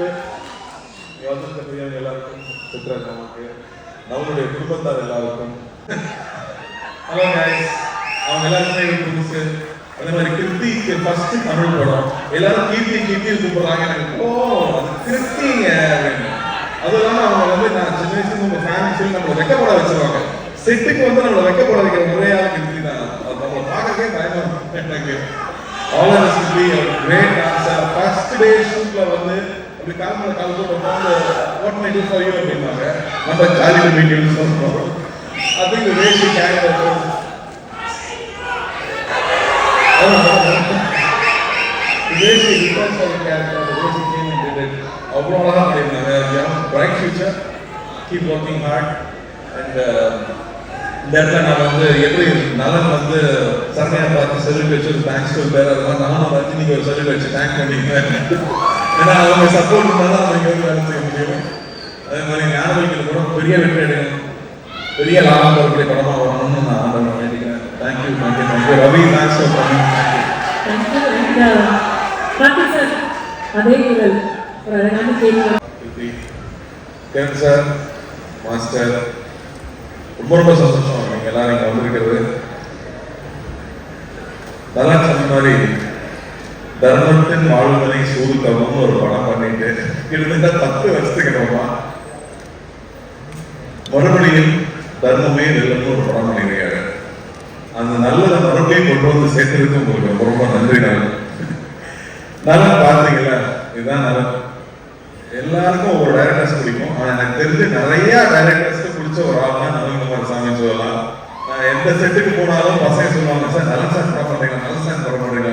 என்னுடைய அன்பு வந்திருக்க பெரியவங்க எல்லாருக்கும் சித்ரா மாமாக்கு நம்மளுடைய குடும்பத்தார் எல்லாருக்கும். ஹலோ கைஸ் அவங்க எல்லாருமே எனக்கு புதுசு? அதே மாதிரி கிருத்திக்கு ஃபர்ஸ்ட் தமிழ் படம். எல்லாரும் கீர்த்தி கீர்த்தி கூப்பிடுறாங்க. எனக்கு ஓ அது கிருத்திங்க அது இல்லாமல் அவங்க வந்து நான் சின்ன வயசுல உங்க ஃபேன் சொல்லி நம்மளை வெக்கப்பட வச்சிருவாங்க. செட்டுக்கு வந்து நம்மளை வெக்கப்பட வைக்கிற முறையான கிருத்தி தான். அது நம்மளை பார்க்கவே பயமா இருக்கும் எனக்கு all are as great dancer first day ஷூட்ல வந்து இப்படி கால் கால் போட்டு what may do for you அப்படின்னாங்க நம்ம ஜாலியில் மீட்டிங் சொல்றோம். அது think the way she carried her own. அவ்வளோ அழகாக பண்ணியிருந்தாங்க. Bright future keep working hard and இந்த இடத்துல நான் வந்து எப்படி நலன் வந்து சரணையா பார்த்து செல்வி வச்சு தேங்க்ஸ் நானும் ரஜினிக்கு ஒரு செல்வி வச்சு தேங்க் பண்ணிக்கிறேன் ஏன்னா அவங்க சப்போர்ட் இருந்தால் தான் அவங்க வந்து வேலை செய்ய முடியும். அதே மாதிரி ஞானவைகள் கூட பெரிய வெற்றி அடையணும். பெரிய லாபம் வரக்கூடிய படமா வரணும்னு நான் ஆண்டவனை வேண்டிக்கிறேன். Thank you thank you thank you Ravi thanks for coming பாட்டி சார் மாஸ்டர் ரொம்ப ரொம்ப சந்தோஷம். நீங்க எல்லாரும் இங்க வந்திருக்கிறது. நல்லா சொன்ன மாதிரி. தர்மத்தின் வாழ்வனை சூதுக்கவும் ஒரு படம் பண்ணிட்டு இருந்தா பத்து வருஷத்துக்கு மறுபடியும் தர்மமே வெல்லம்னு ஒரு படம் பண்ணியிருக்காரு அந்த நல்லதை மறுபடியும் கொண்டு வந்து சேர்த்துருக்கு உங்களுக்கு ரொம்ப ரொம்ப நன்றி நான். நலன் பார்த்தீங்களா? இதுதான் நலன் எல்லாருக்கும் ஒவ்வொரு டைரக்டர்ஸ் பிடிக்கும். ஆனா எனக்கு தெரிஞ்சு நிறைய டைரக்டர்ஸ்க்கு பிடிச்ச ஒரு ஆள் தான் நவீன்குமார் சாமி சொல்லலாம். எந்த செட்டுக்கு போனாலும் பசங்க சொல்லுவாங்க சார் நல்ல சார் படம் பண்றீங்க நல்ல சார் படம் பண்றீங்க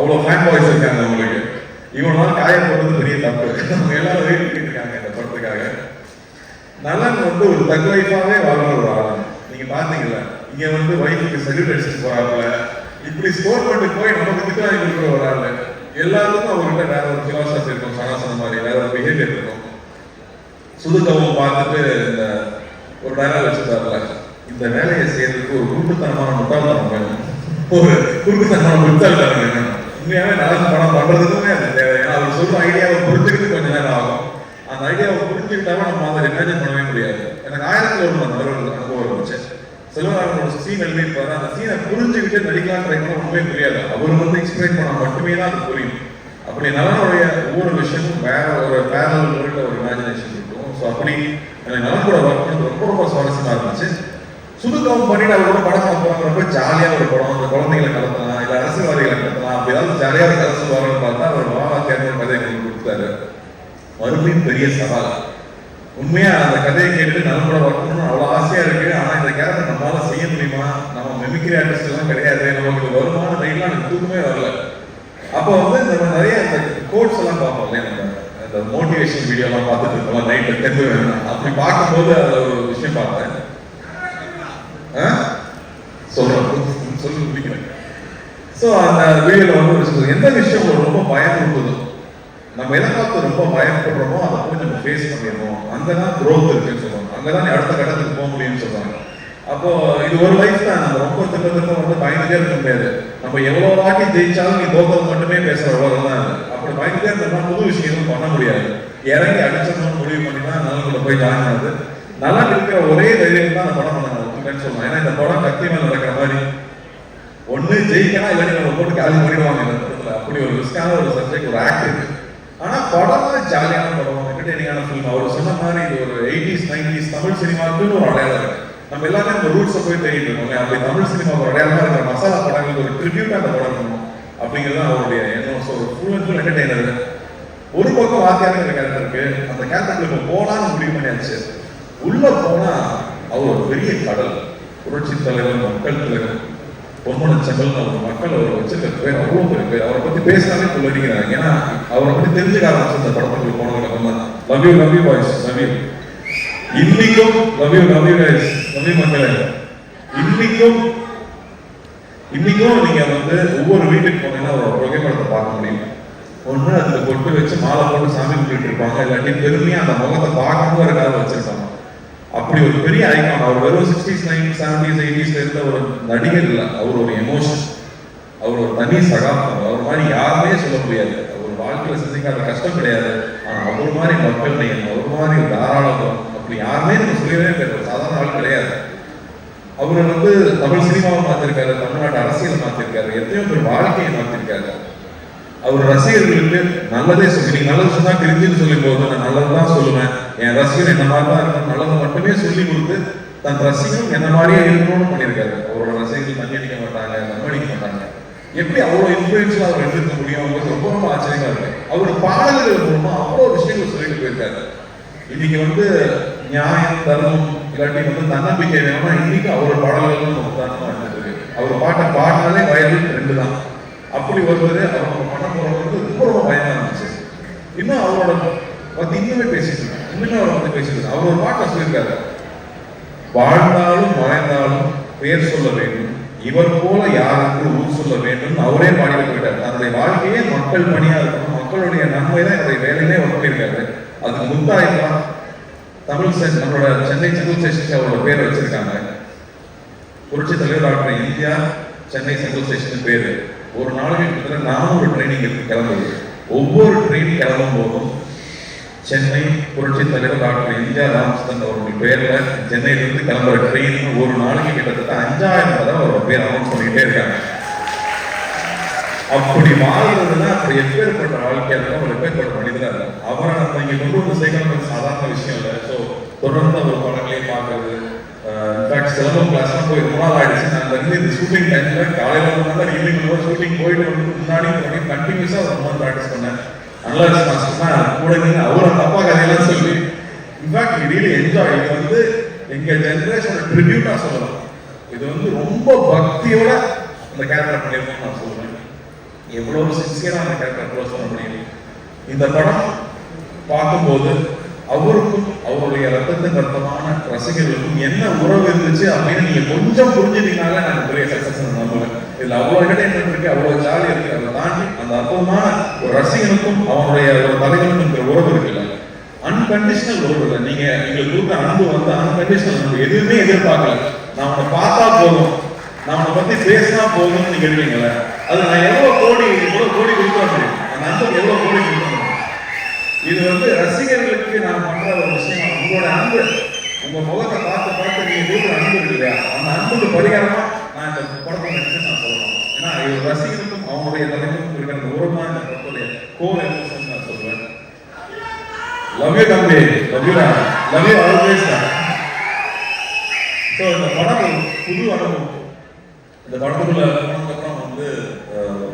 அவ்வளவு ஃபேன் பாய்ஸ் இருக்காங்க அவங்களுக்கு. இவனால காயம் போடுறது பெரிய தப்பு. அவங்க எல்லாரும் வெயிட் பண்ணிட்டு இருக்காங்க இந்த படத்துக்காக. நலன் வந்து ஒரு தக் லைஃபாவே வாழ்ற ஒரு ஆள். நீங்க பாத்தீங்கல்ல இங்க வந்து ஒய்ஃபுக்கு சல்யூட் அடிச்சுட்டு இப்படி ஸ்கோர் பண்ணிட்டு போய் நமக்கு திட்டம் கொடுக்குற ஒரு ஆள். எல்லாருக்கும் அவர்கிட்ட வேற ஒரு பிலாசபி இருக்கும் சனாசன மாதிரி வேற ஒரு பிஹேவியர் இருக்கும். சுதுக்கவும் பார்த்துட்டு இந்த ஒரு டயலாக் வச்சிருந்தாருல இந்த வேலையை செய்யறதுக்கு ஒரு குருட்டுத்தனமான முட்டாள்தனம் வேணும். ஒரு குருட்டுத்தனமான முட்டாள்தனம் உண்மையாவே நல்ல படம் பண்றதுக்குமே அது தேவை. ஏன்னா அவர் சொல்ற ஐடியாவை புரிஞ்சுக்கிட்டு கொஞ்ச நேரம் ஆகும். அந்த ஐடியாவை புரிஞ்சுக்கிட்டாவே நம்ம அதை இமேஜின் பண்ணவே முடியாது. எனக்கு ஆயிரத்துல ஒரு அந்த ஒரு அனுபவம் இருந்துச்சு. செல்வராகவனோட சீன் எழுதியிருப்பாரு அந்த சீனை புரிஞ்சுக்கிட்டு நடிக்கலாம் ட்ரை பண்ண ஒண்ணுமே புரியாது. அவர் வந்து எக்ஸ்பிளைன் பண்ண மட்டுமே தான் அது புரியும். அப்படி நலனுடைய ஒவ்வொரு விஷயமும் வேற ஒரு பேரல் ஒரு இமேஜினேஷன் இருக்கும். ஸோ அப்படி எனக்கு நலன் கூட ஒர்க் பண்ணது ரொம்ப ரொம்ப சுவாரஸ்யமா இருந்துச்சு. சுதுக்கவும் பண்ணிட்டு அவரோட கூட படம் பார்க்க ஜாலியாக ஒரு படம் அந்த குழந்தைங்களை கலத்தலாம் அந்த அரசியல்வாதிகளை கலத்தலாம் அப்படி ஏதாவது ஜாலியா ஒரு பார்த்தா அவர் மாமா தேர்தல் கதை எங்களுக்கு கொடுத்தாரு. மறுபடியும் பெரிய சவால். உண்மையா அந்த கதையை கேட்டு நம்ம கூட வரணும்னு அவ்வளோ ஆசையா இருக்கு. ஆனா இந்த கேரக்டர் நம்மளால செய்ய முடியுமா? நம்ம மெமிக்ரி ஆர்டிஸ்ட் எல்லாம் கிடையாது. நமக்கு வருமான நைட்லாம் எனக்கு தூக்கமே வரல. அப்போ வந்து நம்ம நிறைய இந்த கோட்ஸ் எல்லாம் பார்ப்போம் இல்லையா? நம்ம அந்த மோட்டிவேஷன் வீடியோ எல்லாம் பார்த்துட்டு இருக்கோம் நைட்ல தெம்பு வேணும் அப்படி பார்க்கும்போது அதுல ஒரு விஷயம் பார்த்தேன் ஆ? சொல்றேன். சொல்லி முடிக்கிறேன். ஸோ அந்த வீடியோவில் வந்து ஒரு சொல்லுது எந்த விஷயம் ரொம்ப பயம் பயமுறுத்துதோ நம்ம எதை பார்த்து ரொம்ப பயப்படுறோமோ அதை போய் நம்ம ஃபேஸ் பண்ணிடணும் அங்கதான் க்ரோத் இருக்குன்னு சொல்லுவாங்க. அங்கே தான் அடுத்த கட்டத்துக்கு போக முடியும்னு சொல்லுவாங்க. அப்போ இது ஒரு லைஃப் தான் நம்ம ரொம்ப திரும்ப திரும்ப வந்து பயந்துட்டே இருக்க முடியாது. நம்ம எவ்வளோ வாட்டி ஜெயிச்சாலும் நீ தோக்கிறது மட்டுமே பேசுகிற உலகம் தான் அப்படி பயந்துட்டே இருந்தோம்னா புது விஷயம் எதுவும் பண்ண முடியாது. இறங்கி அடிச்சோம்னு முடிவு பண்ணி தான் நலன்குள்ள போய் ஜாயின் ஆகுது. நல்லா இருக்கிற ஒரே தைரியம் தான் அந்த படம் பண்ண ஒத்துக்கன்னு சொல்லலாம். ஏன்னா இந்த படம் கத்தி மேல நடக்கிற மாதிரி ஒண்ணு ஜெயிக்கலாம் இல்லாட்டி நம்ம போட்டு காலி பண்ணிடுவாங்க இந்த படத்துல. அப்படி ஒரு ரிஸ்கான ஒரு சப்ஜெக்ட் ஒரு ஆக்ட் இருக்கு ஆனா படம் ஜாலியான படம் என்டர்டெய்னிங்கான ஃபிலிம் அவர் சொன்ன மாதிரி இது ஒரு எயிட்டிஸ் நைன்டிஸ் தமிழ் சினிமாவுக்கு ஒரு அடையாளம் இருக்கு. நம்ம எல்லாமே அந்த ரூட்ஸை போய் தேடிட்டு இருக்கோம் அப்படி தமிழ் சினிமா ஒரு அடையாளமா இருக்கிற மசாலா படங்களுக்கு ஒரு ட்ரிபியூட் அந்த படம் பண்ணணும் அப்படிங்கிறது தான் அவருடைய எண்ணம். So full and full entertainer ஒரு பக்கம் வாத்தியாருங்கிற கேரக்டர் இருக்கு. அந்த கேரக்டர் இப்போ போலான்னு முடிவு பண்ணியாச்சு. உள்ள போனா அவர் ஒரு பெரிய கடல். புரட்சி தலைவர் மக்கள் தலைவர். பொன்மன செங்கல் அவர் மக்கள் அவர் வச்சிருக்க பேர் அவ்வளோ பெரிய பேர். அவரை பத்தி பேசினாலே சொல்லிக்கிறாங்க ஏன்னா அவரை பத்தி தெரிஞ்சுக்க ஆரம்பிச்சு இந்த படத்துக்கு போனவங்க தான். Love you love you boys love you இன்னைக்கும் love you love you boys love you மக்களே. இன்னைக்கும் இன்னைக்கும் நீங்க வந்து ஒவ்வொரு வீட்டுக்கு போனீங்கன்னா ஒரு புகைப்படத்தை பார்க்க முடியும் ஒண்ணு அதுல பொட்டு வச்சு மாலை போட்டு சாமி கும்பிட்டு இருப்பாங்க. இல்லாட்டி பெருமையா அந்த முகத்தை பார்க்கணும் காலம் வச்சிருப்பாங்க. அப்படி ஒரு பெரிய ஐக்கான். அவர் வெறும் சிக்ஸ்டீஸ் நைன் செவன்டிஸ் எயிட்டிஸ்ல இருந்த ஒரு நடிகர் இல்லை. அவர் ஒரு எமோஷன் அவர் ஒரு தனி சகாப்தம். அவர் மாதிரி யாருமே சொல்ல முடியாது. அவர் வாழ்க்கையில சிந்திக்காத கஷ்டம் கிடையாது. ஆனால் அவர் மாதிரி மக்கள் நேயம் அவர் மாதிரி தாராளம் அப்படி யாருமே நம்ம சொல்லவே கிடையாது சாதாரண ஆள் கிடையாது. அவர் வந்து தமிழ் சினிமாவை பார்த்திருக்காரு தமிழ்நாட்டு அரசியலை மாத்திருக்காரு எத்தனையோ பேர் வாழ்க்கையை மாத்திருக்காரு அவர் ரசிகர்களுக்கு நல்லதே சொல்லி நீங்க நல்லது சொன்னா கிரிஞ்சுன்னு சொல்லும் போது நான் நல்லதுதான் சொல்லுவேன். என் ரசிகர் என்ன மாதிரி தான் இருக்கணும் நல்லது மட்டுமே சொல்லி கொடுத்து தன் ரசிகரும் என்ன மாதிரியே இருக்கணும்னு பண்ணியிருக்காரு. அவரோட ரசிகர்கள் தண்ணி அடிக்க மாட்டாங்க தம் அடிக்க மாட்டாங்க. எப்படி அவ்வளோ இன்ஃபுளுன்ஸில் அவர் எடுத்துக்க முடியும் அவங்களுக்கு ரொம்ப ரொம்ப ஆச்சரியமா இருக்கு. அவரோட பாடல்கள் மூலமா அவ்வளோ விஷயங்கள் சொல்லிட்டு போயிருக்காரு. இன்னைக்கு வந்து நியாயம் தர்மம் இல்லாட்டி வந்து தன்னம்பிக்கை வேணும்னா இன்னைக்கு அவரோட பாடல்கள் நம்ம உதாரணமா அவர் பாட்டை பாடினாலே வயது ரெண்டு தான் அப்படி வருவதே அவர் பண்ண போறது ரொம்ப ரொம்ப பயமா இருந்துச்சு. இன்னும் அவரோட பத்தி இன்னுமே பேசிட்டு இருக்காங்க இன்னுமே அவர் வந்து பேசிட்டு அவர் ஒரு பாட்டை சொல்லியிருக்காரு. வாழ்ந்தாலும் மறைந்தாலும் பெயர் சொல்ல வேண்டும். இவர் போல யாருக்கு ஊர் சொல்ல வேண்டும். அவரே பாடிட்டு போயிட்டார். தன்னுடைய வாழ்க்கையே மக்கள் பணியா இருக்கணும். மக்களுடைய நன்மை தான் என்னுடைய வேலையிலே அவர் பண்ணியிருக்காரு அதுக்கு முத்தாயமா தமிழ் நம்மளோட சென்னை செந்தில் ஸ்டேஷனுக்கு அவரோட பேர் வச்சிருக்காங்க. புரட்சி தலைவர் doctor India Chennai Senthil station பேரு. ஒரு நாளைக்கு கிட்டத்தட்ட நானூறு ட்ரைனிங் எடுத்து கிளம்புது. ஒவ்வொரு ட்ரெயின் கிளம்பும் போதும் சென்னை புரட்சி தலைவர் டாக்டர் இந்தியா ராமச்சந்திரன் அவருடைய பேர்ல சென்னையிலிருந்து கிளம்புற ட்ரெயின் ஒரு நாளைக்கு கிட்டத்தட்ட அஞ்சாயிரம் தடவை அவரோட பேர் அனௌன்ஸ் பண்ணிட்டே இருக்காங்க. அப்படி வாழ்றதுன்னா அப்படி எப்பேற்பட்ட வாழ்க்கையாக இருக்கும் அவர் எப்பேற்பட்ட மனிதனாக இருக்கும் அவரை நம்ம இங்க கொண்டு வந்து சேர்க்கணும் சாதாரண விஷயம் இல்லை. ஸோ தொடர்ந்து அவர் படங்களையும் பார்க்கறது. இன்ஃபேக்ட் சிலம்பம் கிளாஸ்லாம் போய் ரொம்ப நாள் ஆயிடுச்சு. நான் வந்து இந்த ஷூட்டிங் டைம்ல காலையில ஒரு ஈவினிங் ஒரு ஷூட்டிங் போயிட்டு வந்து முன்னாடி கண்டினியூஸா ரொம்ப நாள் ப்ராக்டிஸ் பண்ணேன். அனலாஜ் தான். கூட நின்னு அவர் அந்த அப்பா கதையெல்லாம் சொல்லி இன்ஃபேக்ட் ரியலி என்ஜாய் இது வந்து எங்க ஜெனரேஷனோட ட்ரிபியூட்டா சொல்லலாம். இது வந்து ரொம்ப பக்தியோட அந்த கேரக்டர் பண்ணியிருக்கோம் நான் சொல்றேன். எவ்வளவு சின்சியரா அந்த கேரக்டர் க்ளோஸ் பண்ண முடியும் இந்த படம் பார்க்கும்போது அவருக்கும் அவருடைய ரத்தத்தின் ரத்தமான ரசிகர்களுக்கும் என்ன உறவு இருந்துச்சு அப்படின்னு நீங்க கொஞ்சம் புரிஞ்சுட்டீங்கனால நான் பெரிய சக்சஸ் நம்புவேன் இதுல அவ்வளவு என்டர்டைன்மெண்ட் இருக்கு அவ்வளவு ஜாலி இருக்கு அதை தாண்டி அந்த அற்புதமான ஒரு ரசிகனுக்கும் அவனுடைய ஒரு தலைவனுக்கும் இருக்கிற உறவு இருக்குல்ல. அன்கண்டிஷனல் உறவு இல்லை. நீங்க எங்களுக்கு கொடுத்த அன்பு வந்து அன்கண்டிஷனல் அன்பு எதுவுமே எதிர்பார்க்கல. நான் உன்னை பார்த்தா போதும். நான் உன்னை பத்தி பேசினா போதும்னு நீங்க கேள்வீங்களே அது நான் எவ்வளவு கோடி எவ்வளவு கோடி கொடுக்க முடியும்? அந்த அன்புக்கு எவ்வளவு கோடி கொடுக்க முடியும்? இது வந்து ரசிகர்களுக்கு நான் பண்ற ஒரு விஷயம். உங்களோட அன்பு. உங்க முகத்தை பார்த்து பார்த்து நீங்க கொடுக்குற அன்பு இல்லையா? அந்த அன்புக்கு பரிகாரமா நான் இந்த படத்தை நினைச்சு நான் சொல்லணும் ஏன்னா இது ரசிகனுக்கும் அவங்களுடைய நிலைமைக்கும் இருக்கிற உரமா இந்த படத்துடைய கோர் எமோஷன் நான் சொல்றேன். லவ் யூ தம்பி. Love you love you always so இந்த படம் ஒரு புது அனுபவம். இந்த படத்துக்குள்ள போனதுக்கப்புறம் வந்து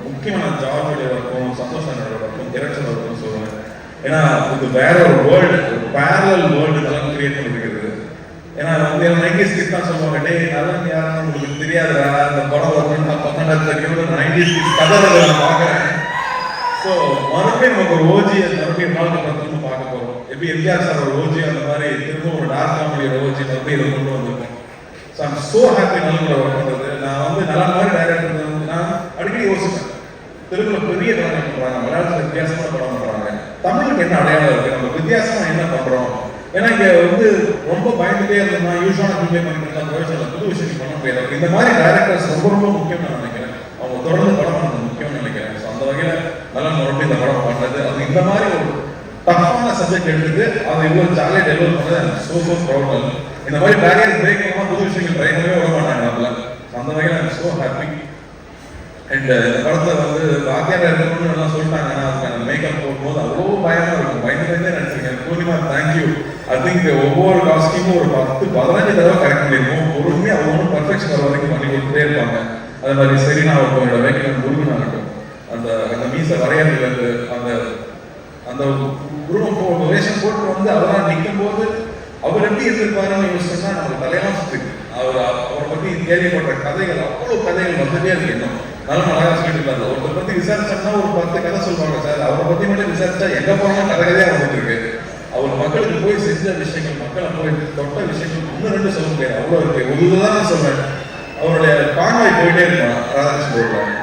முக்கியமான ஜாபோட இருக்கும் சந்தோஷம் வர்க்கம் இறைச்சல் இருக்கும்னு சொல்லுவேன் ஏன்னா இது வேற ஒரு வேர்ல்டு ஒரு பேரல் வேர்ல்டு இதெல்லாம் கிரியேட் பண்ணிருக்கிறது. ஏன்னா வந்து நைன்டிஸ் கிட் தான் சொல்லுவாங்க டே நலன் யாரும் உங்களுக்கு தெரியாதுடா இந்த படம் வரணும்னு நான் பன்னெண்டாவது தெரியும் நைன்டிஸ் கிட் கதை நான் பார்க்குறேன். ஸோ மறுபடியும் நமக்கு ஒரு ஓஜி மறுபடியும் நாளுக்கு படத்துல பார்க்க போகிறோம் எப்படி எம்ஜிஆர் சார் ஒரு ஓஜி அந்த மாதிரி திரும்ப ஒரு டார்க் காமெடியோட ஓஜி மறுபடியும் இதை கொண்டு வந்திருக்கோம். ஸோ ஐம் ஸோ ஹாப்பி நல்ல ஒர்க் பண்ணுறது நான் வந்து நல்ல மாதிரி டைரக்டர் வந்து நான் அடிக்கடி யோசிப்பேன். தெலுங்குல பெரிய படம் பண்ணுறாங்க மலையாளத்தில் வித்தியாசமான படம் பண்ணுறாங்க தமிழுக்கு என்ன அடையாளம் இருக்கு? நம்ம வித்தியாசமா என்ன பண்றோம்? ஏன்னா இங்க வந்து ரொம்ப பயந்துட்டே இருந்தோம்னா யூஸ்வலான ஃபில்ம் பண்ணிக்கலாம் இருந்தா பிரயோஜனம் புது விஷயம் பண்ண முடியாது. இந்த மாதிரி டைரக்டர்ஸ் ரொம்ப ரொம்ப முக்கியம் நான் நினைக்கிறேன். அவங்க தொடர்ந்து படம் பண்ணது முக்கியம்னு நினைக்கிறேன். ஸோ அந்த வகையில நல்லா மறுபடியும் இந்த படம் பண்றது. அது இந்த மாதிரி ஒரு டஃப்பான சப்ஜெக்ட் எடுத்துட்டு அதை இவ்வளவு ஜாலியாக டெவலப் பண்ணது சோ சோ ப்ரௌட் இந்த மாதிரி பேரியர் பிரேக் புது விஷயங்கள் ட்ரை பண்ணவே விட மாட்டாங்க நம்மள. அந்த வகையில் ஐம் சோ ஹாப்பி அண்ட் இந்த படத்துல வந்து வாத்தியார் இருக்கணும்னு எல்லாம் சொல்லிட்டாங்க. ஆனா அதுக்கான மேக்கப் போடும்போது அவ்வளோ பயமா இருக்கும். பயந்துலேருந்தே நினைச்சிருக்கேன் Poornima thank you I think ஒவ்வொரு காஸ்டியூமும் ஒரு பத்து பதினஞ்சு தடவை கரெக்ட் பண்ணிருக்கோம் பொறுமையாக அவங்க பர்ஃபெக்ஷன் வர வரைக்கும் பண்ணி கொடுத்துட்டே இருப்பாங்க. அது மாதிரி செரினா இருக்கும் என்னோட மேக்கப் முருகன் இருக்கும் அந்த அந்த மீசை வரையறது அந்த அந்த குருவம் போ வேஷம் போட்டு வந்து அதெல்லாம் நிற்கும் போது அவர் எப்படி இருந்திருப்பாருன்னு யோசிச்சோம்னா நம்ம தலையெல்லாம் சுற்றி அவர் அவரை பற்றி கேள்விப்பட்ட கதைகள் அவ்வளோ கதைகள் வந்துட்டே இருக்கு இன்னும். நல்ல அழகா சொல்லிட்டு இருக்காரு ஒருத்தர் பத்தி விசாரிச்சோம்னா ஒரு பத்து கதை சொல்லுவாங்க சார். அவரை பத்தி மட்டும் விசாரிச்சா எங்க போனாலும் கதை கதையா வந்துட்டு இருக்கு அவர் மக்களுக்கு போய் செஞ்ச விஷயங்கள் மக்களை போய் தொட்ட விஷயங்கள் ஒன்று ரெண்டு சொல்ல முடியாது. அவ்வளோ இருக்கு. ஒரு நான் சொல்றேன். அவருடைய கான்வாய் போயிட்டே இருப்பான் ராதாகிருஷ்ணன் போடுறாங்க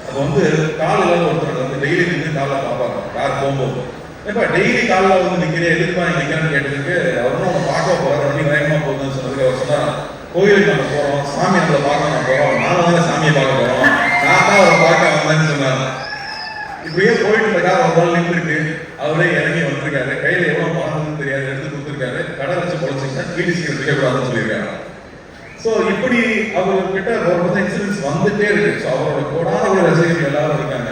அப்போ வந்து காலில் ஒருத்தர் வந்து டெய்லி நின்று காலில் பார்ப்பாங்க. கார் போகும்போது. ஏப்பா டெய்லி காலைல வந்து நிக்கிறே எதிர்ப்பா நீ நிக்கிறேன்னு கேட்டதுக்கு அவரும் நம்ம பார்க்க போறோம் வண்டி வேகமா போகுதுன்னு சொன்னதுக்கு அவர் சொன்னார் கோயிலுக்கு நம்ம போகிறோம் சாமி நம்மளை பார்க்க நம்ம போகிறோம் நாம தானே சாமியை பார்க்க போகிறோம் நான் தான் அவரை பார்க்க வந்தேன்னு சொன்னாங்க இப்படியே போயிட்டு இருக்க கார் ஒரு நாள் நின்றுருக்கு அவரே இறங்கி வந்திருக்காரு. கையில் எவ்வளோ பணம்னு தெரியாது. எடுத்து கொடுத்துருக்காரு. கடை வச்சு பொழைச்சிங்கன்னா வீடு சீக்கிரம் விற்கக்கூடாதுன்னு சொல்லியிருக்காங்க ஸோ இப்படி அவர்கிட்ட ஒரு பத்து எக்ஸ்பீரியன்ஸ் வந்துட்டே இருக்கு. ஸோ அவரோட கோடான ஒரு ரசிகர்கள் எல்லாரும் இருக்காங்க.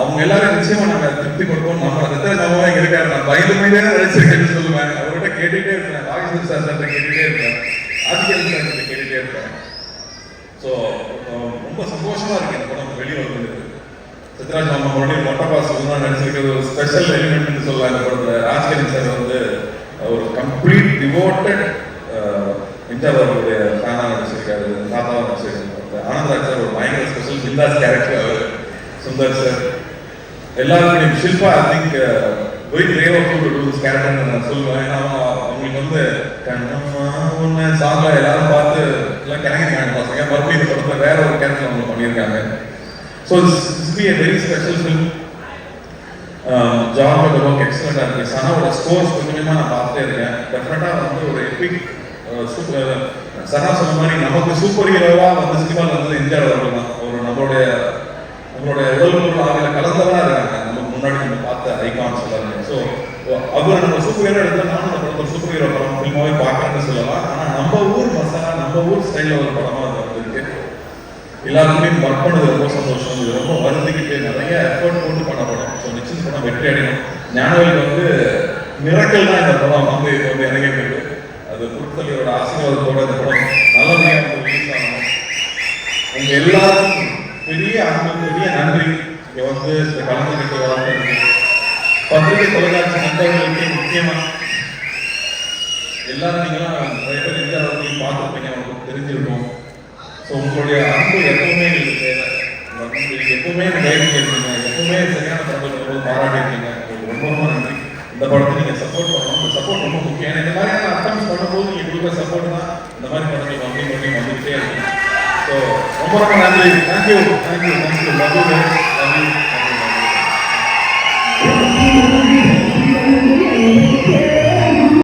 அவங்க எல்லாரும் நிச்சயமா நாங்க திருப்தி கொடுப்போம் நம்ம ரத்த சமமாக இருக்காரு? நான் பயந்து பயந்தே நடிச்சிருக்கேன்னு சொல்லுவேன். அவர்கிட்ட கேட்டுட்டே இருப்பேன். ராகேஷ் சார் சார்ட்ட கேட்டுட்டே இருப்பேன். ஆதித்யன் சார் கேட்டுட்டே இருப்பேன். ஸோ ரொம்ப சந்தோஷமா இருக்கு இந்த படம் வெளியே வந்தது சித்ராஜ் மாமா மறுபடியும் மொட்டை பாஸ் நடிச்சிருக்கிறது ஒரு ஸ்பெஷல் எலிமெண்ட்னு சொல்லலாம் இந்த படத்தில். ராஜ்கிரண் சார் வந்து ஒரு கம்ப்ளீட் டிவோட்டட் எம்ஜிஆர் அவர்களுடைய ஃபேனாக நடிச்சிருக்காரு. தாத்தாவாக நடிச்சிருக்காரு ஆனந்தராஜ் சார் ஒரு பயங்கர ஸ்பெஷல் பிந்தாஸ் கேரக்டர் அவர். சுந்தர் சார். எல்லாருக்கும் Shilpa I think very grave of to this character நான் சொல்லுவேன். ஏன்னா அவங்க- அவங்களுக்கு வந்து கண்ணம்மா ஒன்று சாங்ல எல்லாரும் பார்த்து எல்லாம் கிளங்கிருக்காங்க பசங்க மறுபடியும் இந்த படத்துல வேற ஒரு கேரக்டர் அவங்க பண்ணியிருக்காங்க. So this be a very special film John but work எக்ஸலண்டாக இருக்கு சனாவோட ஸ்கோர்ஸ் கொஞ்சமாக நான் பார்த்துட்டே இருக்கேன். டெஃபினட்டாக வந்து ஒரு எபிக் சூப்பர் சனா சொன்ன மாதிரி நமக்கு சூப்பர் ஹீரோவாக வந்து சினிமாவில் வந்து எம்ஜிஆர் அவர்கள் தான் ஒரு நம்மளுடைய நம்மளுடைய உடல் பொருள் ஆவியில் கலந்தவராக இருக்காங்க. நமக்கு முன்னாடி நம்ம பார்த்த ஐகான்ஸ் எல்லாருமே ஸோ அவர் நம்ம சூப்பர் ஹீரோ எடுத்தால் நானும் அந்த படத்தை சூப்பர் ஹீரோ படம் ஃபில்மாவே பார்க்கணும்னு சொல்லலாம். ஆனால் நம்ம ஊர் மசாலா நம்ம ஊர் ஸ்டைலில் ஒரு படமாக அது வந்திருக்கு. எல்லாருக்குமே ஒர்க் பண்ணது ரொம்ப சந்தோஷம். இது ரொம்ப வருந்துக்கிட்டு நிறைய எஃபர்ட் போட்டு பண்ண படம். ஸோ நிச்சயம் படம் வெற்றி அடையணும். ஞானவேல் வந்து மிரட்டல் தான் இந்த படம் வந்து இது வந்து இறங்கிட்டு அது குருத்தலையோட ஆசீர்வாதத்தோட இந்த படம் நல்லபடியாக வந்து ரிலீஸ் ஆகணும். உங்கள் எல்லாருக்கும் பெரிய அன்பு பெரிய நன்றி. இங்கே வந்து இந்த கலந்துக்கிட்டு வளர்ந்து பத்திரிகை தொலைக்காட்சி நண்பர்களுக்கு முக்கியமா? எல்லாரும் நீங்களாம் நிறைய பேர் எந்த அளவுக்கு பார்த்துருப்பீங்க உங்களுக்கு தெரிஞ்சிருக்கும். ஸோ உங்களுடைய அன்பு எப்பவுமே எங்களுக்கு தேவை. உங்க எப்பவுமே கைடு இருக்கீங்க எப்பவுமே சரியான படங்கள் ரொம்ப பாராட்டியிருக்கீங்க. உங்களுக்கு ரொம்ப ரொம்ப நன்றி. இந்த படத்தை நீங்கள் சப்போர்ட் பண்ணணும். இந்த சப்போர்ட் ரொம்ப முக்கியம். ஏன்னா இந்த மாதிரியான அட்டம்ஸ் பண்ணும்போது நீங்கள் கொடுக்குற சப்போர்ட் தான் இந்த மாதிரி படங்கள் வந்து பண்ணி வந்துகிட்டே இருக்கும். ஸோ ரொம்ப ரொம்ப நன்றி. Thank you thank you thank you love you love you